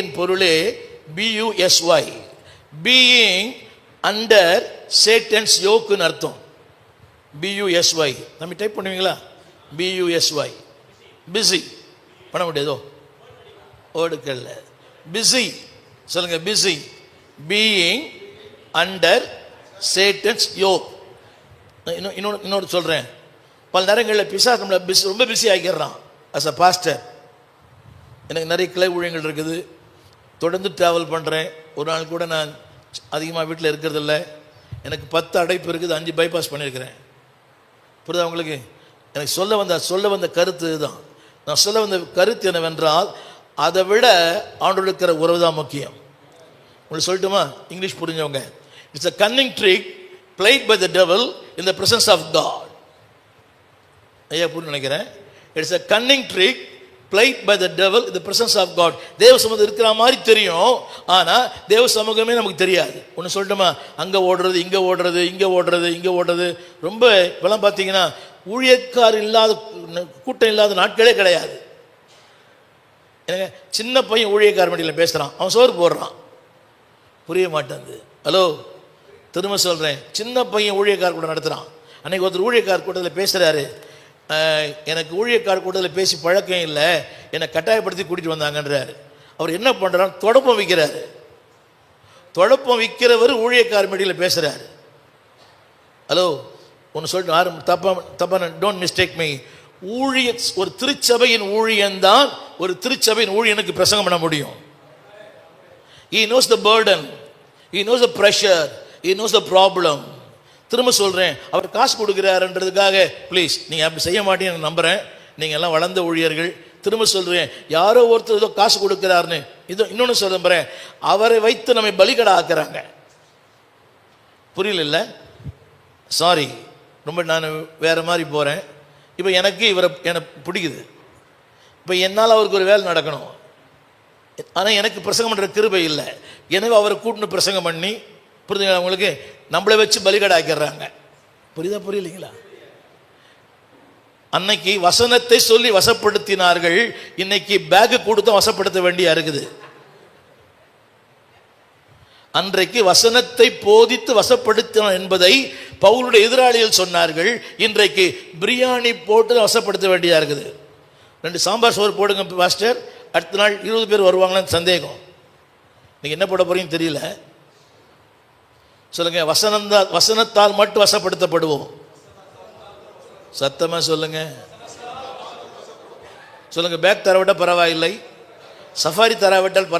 இன் பொருளே பியூஎஸ்ஒய் being under Satan's யோக்குன்னு அர்த்தம். பியூஎஸ்ஒய் நம்ம டைப் பண்ணுவீங்களா? B U S Y busy பண்ண முடியாதோ? ஓடுக்கல்ல. பிஸி சொல்லுங்க busy being under Satan's yoke இன்னும் இன்னொன்று இன்னொரு சொல்கிறேன் பல நேரங்களில் பிசாஸ் நம்மளை பிஸி ரொம்ப பிஸி ஆகிடுறான் அஸ் அ பாஸ்டர் எனக்கு நிறைய கிளை ஊழியங்கள் இருக்குது. தொடர்ந்து ட்ராவல் பண்ணுறேன் ஒரு நாள் கூட நான் அதிகமாக வீட்டில் இருக்கிறதில்ல. எனக்கு பத்து அடைப்பு இருக்குது அஞ்சு பைபாஸ் பண்ணியிருக்கிறேன். புரியுதா உங்களுக்கு? எனக்கு சொல்ல வந்த சொல்ல வந்த கருத்து இதுதான். நான் சொல்ல வந்த கருத்து என்னவென்றால் அதை விட ஆண்டோடு இருக்கிற உறவு தான் முக்கியம். உங்களுக்கு சொல்லட்டுமா? English புரிஞ்சவங்க. It's a cunning trick played by the devil in the presence of God ஐயா புரிஞ்சு நினைக்கிறேன். It's a cunning trick played by the devil in the presence of God தேவ சமூகம் இருக்கிற மாதிரி தெரியும். ஆனால் தேவ சமூகமே நமக்கு தெரியாது. ஒன்று சொல்லட்டுமா? அங்கே ஓடுறது இங்கே ஓடுறது இங்கே ஓடுறது இங்கே ஓடுறது. ரொம்ப இப்போலாம் பார்த்தீங்கன்னா ஊழியக்கார் இல்லாத கூட்டம் இல்லாத நாட்களே கிடையாது. எனக்கு சின்ன பையன் ஊழியக்கார மடியில் பேசுகிறான் அவன் சோறு போடுறான். புரிய மாட்டேங்குது ஹலோ? திரும்ப சொல்கிறேன் சின்ன பையன் ஊழியக்கார் கூட நடத்துகிறான் அன்றைக்கி ஒருத்தர் ஊழியக்கார் கூட்டத்தில் பேசுகிறாரு எனக்கு ஊழியக்கார் கூட்டத்தில் பேசி பழக்கம் இல்லை. என்னை கட்டாயப்படுத்தி கூட்டிகிட்டு வந்தாங்கன்றார். அவர் என்ன பண்ணுறாரு தொடப்பம் விற்கிறாரு தொடப்பம் விற்கிறவர் ஊழியக்கார் மீடியில் பேசுகிறாரு ஹலோ ஒன்று சொல்லிட்டு ஆரம்ப தப்பா தப்பான டோன்ட் மிஸ்டேக் மீ ஊழிய ஒரு திருச்சபையின் ஊழியன்தான் ஒரு திருச்சபையின் ஊழியனுக்கு பிரசங்கம் பண்ண முடியும். He knows the burden he knows the pressure he knows the problem திரும்ப சொல்கிறேன் அவர் காசு கொடுக்குறாருன்றதுக்காக ப்ளீஸ் நீங்கள் அப்படி செய்ய மாட்டேன்னு நம்புகிறேன் நீங்கள் எல்லாம் வளர்ந்த ஊழியர்கள். திரும்ப சொல்கிறேன் யாரோ ஒருத்தர் ஏதோ காசு கொடுக்குறாருன்னு இது இன்னொன்று சொல்ல நம்புகிறேன் அவரை வைத்து நம்மை பலிகடை ஆக்குறாங்க புரியல சாரி ரொம்ப நான் வேறு மாதிரி போகிறேன் இப்போ எனக்கு இவரை எனக்கு பிடிக்குது. இப்போ என்னால் அவருக்கு ஒரு வேலை நடக்கணும். ஆனால் எனக்கு பிரசங்கம் பண்ணுற கிருபை இல்லை. எனவே அவரை கூட்டின்னு பிரசங்கம் பண்ணி புரிஞ்சுங்களா உங்களுக்கு? நம்மளை வச்சு பலிகடை ஆக்கிடுறாங்க புரியுதா புரியலைங்களா? அன்னைக்கு வசனத்தை சொல்லி வசப்படுத்தினார்கள். இன்னைக்கு பேக்கு கொடுத்து வசப்படுத்த வேண்டியா இருக்குது? அன்றைக்கு வசனத்தை போதித்து வசப்படுத்தினான் என்பதை பவுலுடைய எதிராளிகள் சொன்னார்கள். இன்றைக்கு பிரியாணி போட்டு வசப்படுத்த வேண்டியதா இருக்குது? ரெண்டு சாம்பார் சோறு போடுங்க பாஸ்டர். அடுத்த நாள் இருபது பேர் வருவாங்களான்னு சந்தேகம். நீங்கள் என்ன போட போறீங்கன்னு தெரியல. சொல்லுங்க வசனம் வசனத்தால் மட்டும் வசப்படுத்தப்படுவோம். சத்தமா சொல்லுங்க. சொல்லுங்க பேக் தரவிட்ட பரவாயில்லை. சஃபாரி தராவிட்டால் பரவாயில்லை